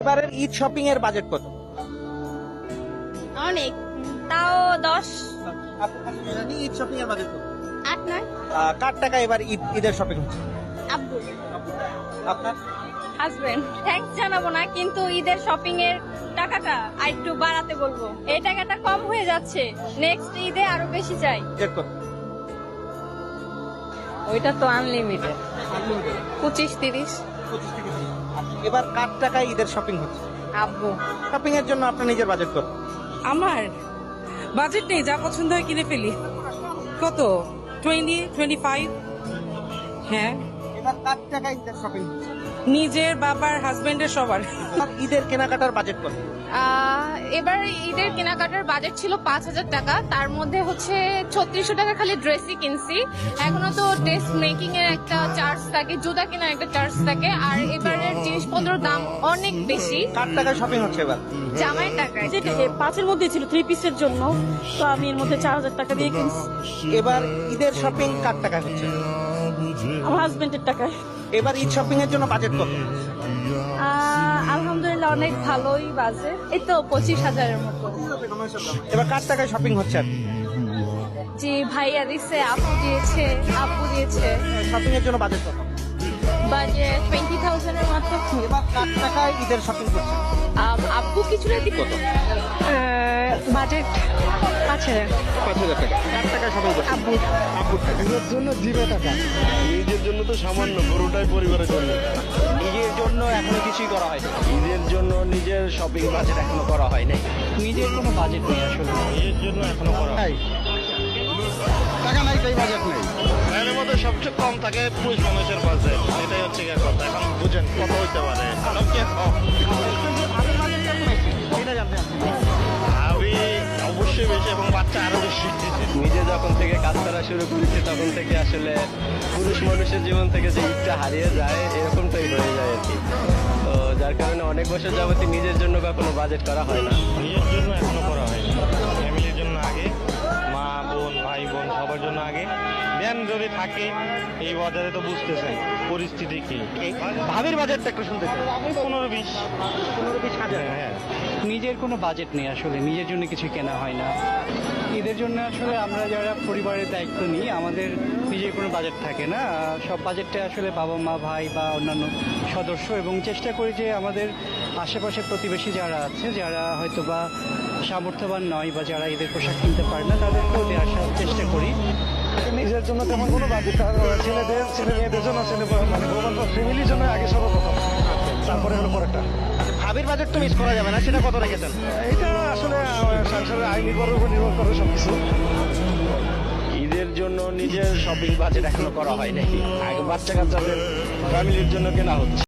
এবারের ঈদ শপিং এর বাজেট কত? অনেক তাও দশ। ঈদ শপিং এর বাজেট কত? আট নয়। আহ, কার টাকা এবার ঈদ ঈদের শপিং হচ্ছে? আব্বু। আপনার? হাজবেন্ড থ্যাঙ্কস জানাব না কিন্তু ঈদের শপিং এর টাকাটা আরেকটু বাড়াতে বলব। এই টাকাটা কম হয়ে যাচ্ছে। নেক্সট ঈদে আরও বেশি চাই। বাজেট কত? ওইটা তো আনলিমিটেড পঁচিশ তিরিশ। পঁচিশ থেকে তিরিশ। এবার কার টাকায় ঈদের শপিং হচ্ছে? আব্বু। শপিং এর জন্য আপনার নিজের বাজেট কত? আমার? বাজেট নেই যা পছন্দ হয় কিনে ফেলি। কত? টোয়েন্টি টোয়েন্টি ফাইভ হ্যাঁ। এবার কার টাকায় ঈদের শপিং নিজের বাবার হাজবেন্ডের সবার। ঈদের কেনাকাটার বাজেট কত? আহ, এবার ঈদের কেনাকাটার বাজেট ছিল পাঁচ হাজার টাকা। তার মধ্যে হচ্ছে ছত্রিশশো টাকা খালি ড্রেসই কিনছি। এখনও তো ড্রেস মেকিং এর একটা চার্জ থাকে জুতা কেনার একটা চার্জ থাকে। আর এবারের জিনিসপত্রের দাম অনেক বেশি। কার টাকায় শপিং হচ্ছে এবার? জামাই টাকায়। যেটা পাঁচের মধ্যে ছিল থ্রি পিসের জন্য তো আমি এর মধ্যে চার হাজার টাকা দিয়ে কিনছি। এবার ঈদের শপিং কার টাকায় হচ্ছে? আমার হাজবেন্ডের টাকায়। এবার ঈদ শপিং এর জন্য বাজেট কত? অনেক ভালোই বাজে। এই তো পঁচিশ হাজারের মতো। এবার কার টাকায় শপিং হচ্ছে আর জি ভাইয়া দিচ্ছে আপু দিয়েছে আপু দিয়েছে। শপিং এর জন্য বাজেট কত? বাজেট টোয়েন্টি থাউজেন্ডের মতো। এবার কার টাকায় ঈদের শপিং করছে আম, আব্বু কিছুটা দিক কত? বাজেট পাঁচ হাজার। পাঁচ হাজার টাকা। কার টাকায় শপিং করছে? আব্বু আপুর টাকা নিজের জন্য জিরো টাকা। নিজের জন্য তো সামান্য পুরোটাই পরিবারের জন্য। জন্য এখনও কিছুই করা হয়নি। নিজের জন্য নিজের শপিং বাজেট এখনও করা হয় নাই নিজের কোনো বাজেট নেই আসলে। নিজের জন্য এখনও করা হয় টাকা নাই তাই বাজেট নেই। এর মধ্যে সবচেয়ে কম থাকে পুরুষ মানুষের বাজেট এটাই হচ্ছে গিয়ে কথা। এখন বুঝেন কত হইতে পারে? আমি অবশ্যই বেশি এবং বাচ্চা আরও বেশি। নিজে যখন থেকে কাজ করা শুরু করেছি তখন থেকে আসলে পুরুষ মানুষের জীবন থেকে যে ইচ্ছা হারিয়ে যায় তো যার কারণে অনেক বছর যাবতীয় নিজের জন্য কখনো বাজেট করা হয় না। নিজের জন্য এখনও করা হয় ফ্যামিলির জন্য আগে মা বোন ভাই বোন সবার জন্য আগে। দেন যদি থাকে এই বাজারে তো বুঝতেছেন পরিস্থিতি কি। ভাবির বাজারটা একটু শুনতে চাই। পনেরো বিশ। পনেরো বিশ হাজার। হ্যাঁ। নিজের কোনো বাজেট নেই আসলে, নিজের জন্য কিছু কেনা হয় না। ঈদের জন্য আসলে আমরা যারা পরিবারের দায়িত্ব নিই, আমাদের নিজের কোনো বাজেট থাকে না। সব বাজেটটা আসলে বাবা মা, ভাই বা অন্যান্য সদস্য এবং চেষ্টা করি যে আমাদের আশেপাশে প্রতিবেশী যারা আছে, যারা হয়তো বা সামর্থ্যবান নয় বা যারা ঈদের পোশাক কিনতে পারে না, তাদেরকেও দেওয়ার চেষ্টা করি। নিজের জন্য তেমন কোনো বাজেট ছেলেদের, ছেলে মেয়েদের জন্য ছেলে মানে ফ্যামিলির জন্য আগে সর্বপ্রথম। তারপরে হলো পরেরটা। ভাবির বাজেট তো মিস করা যাবে না সেটা কত রেখেছেন? এটা আসলে সংসারের আয় নির্ভরের উপর নির্ভর করে সবকিছু। ঈদের জন্য নিজের শপিং বাজেট এখনও করা হয় নাকি? আগে বাচ্চা কাচ্চাদের ফ্যামিলির জন্য কেনা হচ্ছে।